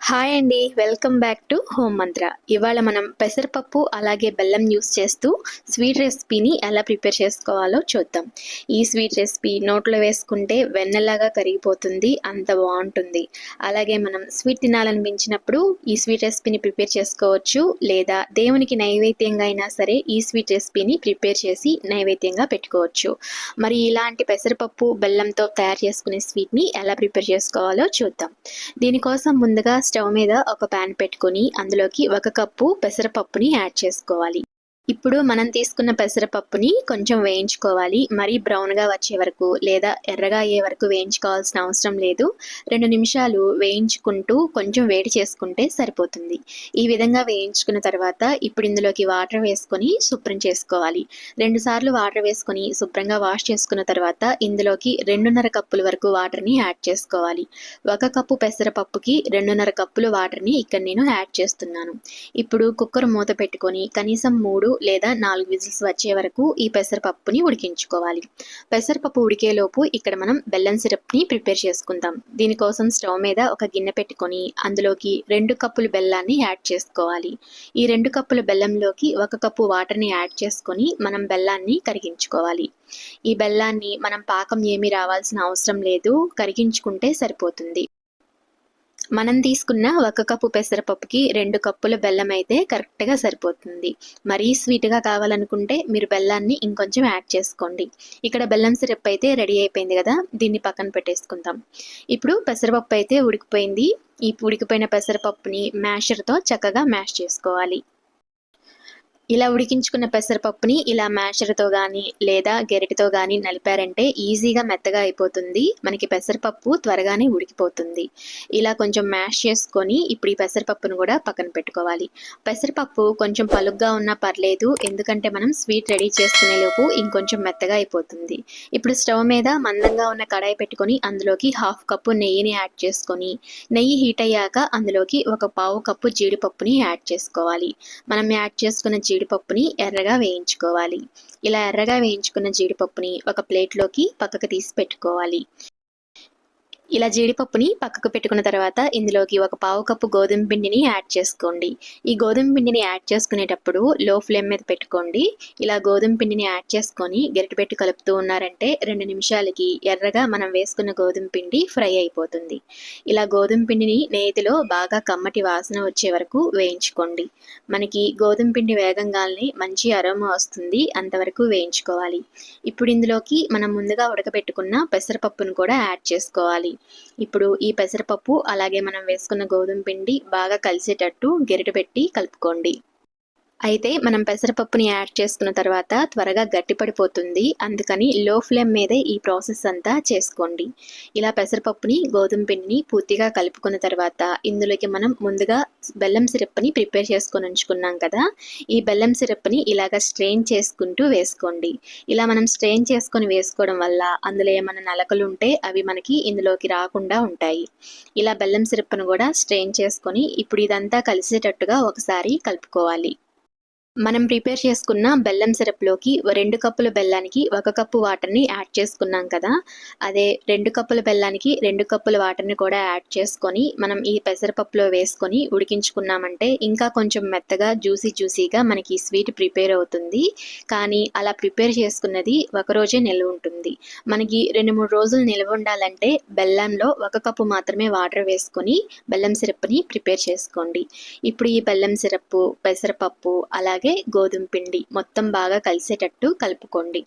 Hi అండి welcome back to home మంత్ర ఇవాళ మనం పెసరపప్పు అలాగే బెల్లం యూస్ చేస్తూ స్వీట్ రెసిపీని ఎలా ప్రిపేర్ చేసుకోవాలో చూద్దాం. ఈ స్వీట్ రెసిపీ నోట్లో వేసుకుంటే వెన్నెలాగా కరిగిపోతుంది అంత బాగుంటుంది. అలాగే మనం స్వీట్ తినాలనిపించినప్పుడు ఈ స్వీట్ రెసిపీని ప్రిపేర్ చేసుకోవచ్చు లేదా దేవునికి నైవేద్యంగా అయినా సరే ఈ స్వీట్ రెసిపీని ప్రిపేర్ చేసి నైవేద్యంగా పెట్టుకోవచ్చు. మరి ఇలాంటి పెసరపప్పు బెల్లంతో తయారు చేసుకునే స్వీట్ని ఎలా ప్రిపేర్ చేసుకోవాలో చూద్దాం. దీనికోసం ముందుగా స్టవ్ మీద ఒక ప్యాన్ పెట్టుకొని అందులోకి ఒక కప్పు పెసరపప్పుని యాడ్ చేసుకోవాలి. ఇప్పుడు మనం తీసుకున్న పెసరపప్పుని కొంచెం వేయించుకోవాలి. మరీ బ్రౌన్గా వచ్చే వరకు లేదా ఎర్రగా అయ్యే వరకు వేయించుకోవాల్సిన అవసరం లేదు. రెండు నిమిషాలు వేయించుకుంటూ కొంచెం వేడి చేసుకుంటే సరిపోతుంది. ఈ విధంగా వేయించుకున్న తర్వాత ఇప్పుడు ఇందులోకి వాటర్ వేసుకొని శుభ్రం చేసుకోవాలి. రెండు సార్లు వాటర్ వేసుకొని శుభ్రంగా వాష్ చేసుకున్న తర్వాత ఇందులోకి రెండున్నర కప్పుల వరకు వాటర్ని యాడ్ చేసుకోవాలి. ఒక కప్పు పెసరపప్పుకి రెండున్నర కప్పులు వాటర్ని ఇక్కడ నేను యాడ్ చేస్తున్నాను. ఇప్పుడు కుక్కర్ మూత పెట్టుకొని కనీసం మూడు లేదా నాలుగు విజిల్స్ వచ్చే వరకు ఈ పెసరపప్పుని ఉడికించుకోవాలి. పెసరపప్పు ఉడికేలోపు ఇక్కడ మనం బెల్లం సిరప్ని ప్రిపేర్ చేసుకుందాం. దీనికోసం స్టవ్ మీద ఒక గిన్నె పెట్టుకొని అందులోకి రెండు కప్పులు బెల్లాన్ని యాడ్ చేసుకోవాలి. ఈ రెండు కప్పుల బెల్లంలోకి ఒక కప్పు వాటర్ని యాడ్ చేసుకొని మనం బెల్లాన్ని కరిగించుకోవాలి. ఈ బెల్లాన్ని మనం పాకం ఏమీ రావాల్సిన అవసరం లేదు. కరిగించుకుంటే సరిపోతుంది. మనం తీసుకున్న ఒక కప్పు పెసరపప్పుకి రెండు కప్పుల బెల్లం అయితే కరెక్ట్గా సరిపోతుంది. మరీ స్వీట్గా కావాలనుకుంటే మీరు బెల్లాన్ని ఇంకొంచెం యాడ్ చేసుకోండి. ఇక్కడ బెల్లం సిరప్ అయితే రెడీ అయిపోయింది కదా దీన్ని పక్కన పెట్టేసుకుందాం. ఇప్పుడు పెసరపప్పు అయితే ఉడికిపోయింది. ఈ ఉడికిపోయిన పెసరపప్పుని మ్యాషర్తో చక్కగా మ్యాష్ చేసుకోవాలి. ఇలా ఉడికించుకున్న పెసరపప్పుని ఇలా మ్యాషర్తో కానీ లేదా గెరటితో కానీ నలిపారంటే ఈజీగా మెత్తగా అయిపోతుంది. మనకి పెసరపప్పు త్వరగానే ఉడికిపోతుంది. ఇలా కొంచెం మ్యాష్ చేసుకొని ఇప్పుడు ఈ పెసరపప్పును కూడా పక్కన పెట్టుకోవాలి. పెసరపప్పు కొంచెం పలుగ్గా ఉన్నా పర్లేదు ఎందుకంటే మనం స్వీట్ రెడీ చేసుకునే లోపు ఇంకొంచెం మెత్తగా అయిపోతుంది. ఇప్పుడు స్టవ్ మీద మందంగా ఉన్న కడాయి పెట్టుకొని అందులోకి హాఫ్ కప్పు నెయ్యిని యాడ్ చేసుకొని నెయ్యి హీట్ అయ్యాక అందులోకి ఒక పావు కప్పు జీడిపప్పుని యాడ్ చేసుకోవాలి. మనం యాడ్ చేసుకున్న జీడిపప్పుని ఎర్రగా వేయించుకోవాలి. ఇలా ఎర్రగా వేయించుకున్న జీడిపప్పుని ఒక ప్లేట్లోకి పక్కకు తీసి పెట్టుకోవాలి. ఇలా జీడిపప్పుని పక్కకు పెట్టుకున్న తర్వాత ఇందులోకి ఒక పావు కప్పు గోధుమ పిండిని యాడ్ చేసుకోండి. ఈ గోధుమ పిండిని యాడ్ చేసుకునేటప్పుడు లో ఫ్లేమ్ మీద పెట్టుకోండి. ఇలా గోధుమ పిండిని యాడ్ చేసుకొని గరిటె పెట్టి కలుపుతూ ఉన్నారంటే రెండు నిమిషాలకి ఎర్రగా మనం వేసుకున్న గోధుమ పిండి ఫ్రై అయిపోతుంది. ఇలా గోధుమ పిండిని నేతిలో బాగా కమ్మటి వాసన వచ్చే వరకు వేయించుకోండి. మనకి గోధుమ పిండి వేగంగానే మంచి అరోమా వస్తుంది. అంతవరకు వేయించుకోవాలి. ఇప్పుడు ఇందులోకి మనం ముందుగా ఉడకబెట్టుకున్న పెసరపప్పును కూడా యాడ్ చేసుకోవాలి. ఇప్పుడు ఈ పెసరపప్పు అలాగే మనం వేసుకున్న గోధుమ పిండి బాగా కలిసేటట్టు గెరిట పెట్టి కలుపుకోండి. అయితే మనం పెసరపప్పుని యాడ్ చేసుకున్న తర్వాత త్వరగా గట్టిపడిపోతుంది. అందుకని లో ఫ్లేమ్ మీదే ఈ ప్రాసెస్ అంతా చేసుకోండి. ఇలా పెసరపప్పుని గోధుమ పిండిని పూర్తిగా కలుపుకున్న తర్వాత ఇందులోకి మనం ముందుగా బెల్లం సిరప్ని ప్రిపేర్ చేసుకొని ఉంచుకున్నాం కదా. ఈ బెల్లం సిరప్ని ఇలాగ స్ట్రెయిన్ చేసుకుంటూ వేసుకోండి. ఇలా మనం స్ట్రెయిన్ చేసుకొని వేసుకోవడం వల్ల అందులో ఏమైనా నలకలు ఉంటే అవి మనకి ఇందులోకి రాకుండా ఉంటాయి. ఇలా బెల్లం సిరప్ను కూడా స్ట్రెయిన్ చేసుకొని ఇప్పుడు ఇదంతా కలిసేటట్టుగా ఒకసారి కలుపుకోవాలి. మనం ప్రిపేర్ చేసుకున్న బెల్లం సిరప్లోకి రెండు కప్పుల బెల్లానికి ఒక కప్పు వాటర్ని యాడ్ చేసుకున్నాం కదా. అదే రెండు కప్పుల బెల్లానికి రెండు కప్పుల వాటర్ని కూడా యాడ్ చేసుకొని మనం ఈ పెసరపప్పులో వేసుకొని ఉడికించుకున్నామంటే ఇంకా కొంచెం మెత్తగా జ్యూసీ జ్యూసీగా మనకి స్వీట్ ప్రిపేర్ అవుతుంది. కానీ అలా ప్రిపేర్ చేసుకున్నది ఒకరోజే నిల్వ ఉంటుంది. మనకి రెండు మూడు రోజులు నిల్వ ఉండాలంటే బెల్లంలో ఒక కప్పు మాత్రమే వాటర్ వేసుకొని బెల్లం సిరప్ని ప్రిపేర్ చేసుకోండి. ఇప్పుడు ఈ బెల్లం సిరప్ పెసరపప్పు అలాగే అలాగే గోధుమ పిండి మొత్తం బాగా కలిసేటట్టు కలుపుకోండి.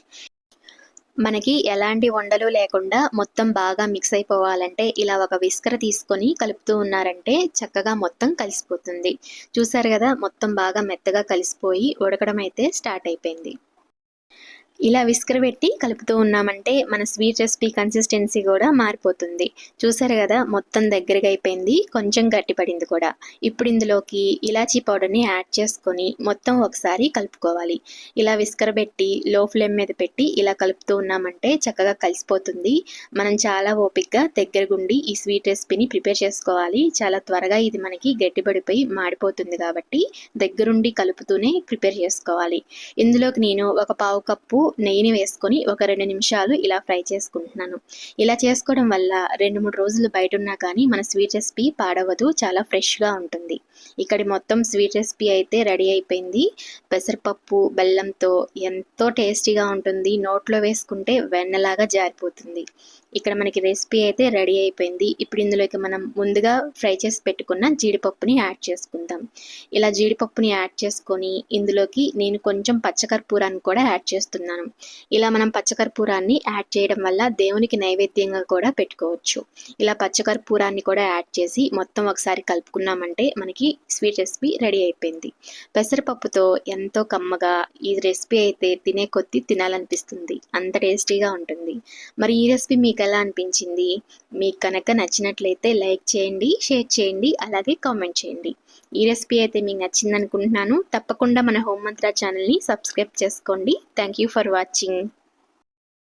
మనకి ఎలాంటి వండలు లేకుండా మొత్తం బాగా మిక్స్ అయిపోవాలంటే ఇలా ఒక విస్కర తీసుకొని కలుపుతూ ఉన్నారంటే చక్కగా మొత్తం కలిసిపోతుంది. చూసారు కదా మొత్తం బాగా మెత్తగా కలిసిపోయి ఉడకడం అయితే స్టార్ట్ అయిపోయింది. ఇలా విసుకరబెట్టి కలుపుతూ ఉన్నామంటే మన స్వీట్ రెసిపీ కన్సిస్టెన్సీ కూడా మారిపోతుంది. చూసారు కదా మొత్తం దగ్గరగా అయిపోయింది కొంచెం గట్టిపడింది కూడా. ఇప్పుడు ఇందులోకి ఇలాచీ పౌడర్ని యాడ్ చేసుకొని మొత్తం ఒకసారి కలుపుకోవాలి. ఇలా విసుకరబెట్టి లో ఫ్లేమ్ మీద పెట్టి ఇలా కలుపుతూ ఉన్నామంటే చక్కగా కలిసిపోతుంది. మనం చాలా ఓపిక్గా దగ్గరగుండి ఈ స్వీట్ రెసిపీని ప్రిపేర్ చేసుకోవాలి. చాలా త్వరగా ఇది మనకి గట్టిపడిపోయి మాడిపోతుంది కాబట్టి దగ్గరుండి కలుపుతూనే ప్రిపేర్ చేసుకోవాలి. ఇందులోకి నేను ఒక పావు కప్పు నెయ్యిని వేసుకొని ఒక రెండు నిమిషాలు ఇలా ఫ్రై చేసుకుంటున్నాను. ఇలా చేసుకోవడం వల్ల రెండు మూడు రోజులు బయట ఉన్నా కానీ మన స్వీట్ రెసిపీ పాడవదు చాలా ఫ్రెష్గా ఉంటుంది. ఇక్కడ మొత్తం స్వీట్ రెసిపీ అయితే రెడీ అయిపోయింది. పెసరపప్పు బెల్లంతో ఎంతో టేస్టీగా ఉంటుంది. నోట్లో వేసుకుంటే వెన్నలాగా జారిపోతుంది. ఇక్కడ మనకి రెసిపీ అయితే రెడీ అయిపోయింది. ఇప్పుడు ఇందులోకి మనం ముందుగా ఫ్రై చేసి పెట్టుకున్న జీడిపప్పుని యాడ్ చేసుకుందాం. ఇలా జీడిపప్పుని యాడ్ చేసుకొని ఇందులోకి నేను కొంచెం పచ్చకర్పూరాన్ని కూడా యాడ్ చేస్తున్నాను. ఇలా మనం పచ్చకర్పూరాన్ని యాడ్ చేయడం వల్ల దేవునికి నైవేద్యంగా కూడా పెట్టుకోవచ్చు. ఇలా పచ్చకర్పూరాన్ని కూడా యాడ్ చేసి మొత్తం ఒకసారి కలుపుకున్నామంటే మనకి స్వీట్ రెసిపీ రెడీ అయిపోయింది. పెసరపప్పుతో ఎంతో కమ్మగా ఈ రెసిపీ అయితే తినే కొద్దీ తినాలనిపిస్తుంది. అంత టేస్టీగా ఉంటుంది. మరి ఈ రెసిపీ మీకు ఎలా అనిపించింది? మీకు కనుక నచ్చినట్లయితే లైక్ చేయండి షేర్ చేయండి అలాగే కామెంట్ చేయండి. ఈ రెసిపీ అయితే మీకు నచ్చింది అనుకుంటున్నాను తప్పకుండా మన హోమ్ మంత్ర ఛానల్ని సబ్స్క్రైబ్ చేసుకోండి. Thank you for watching.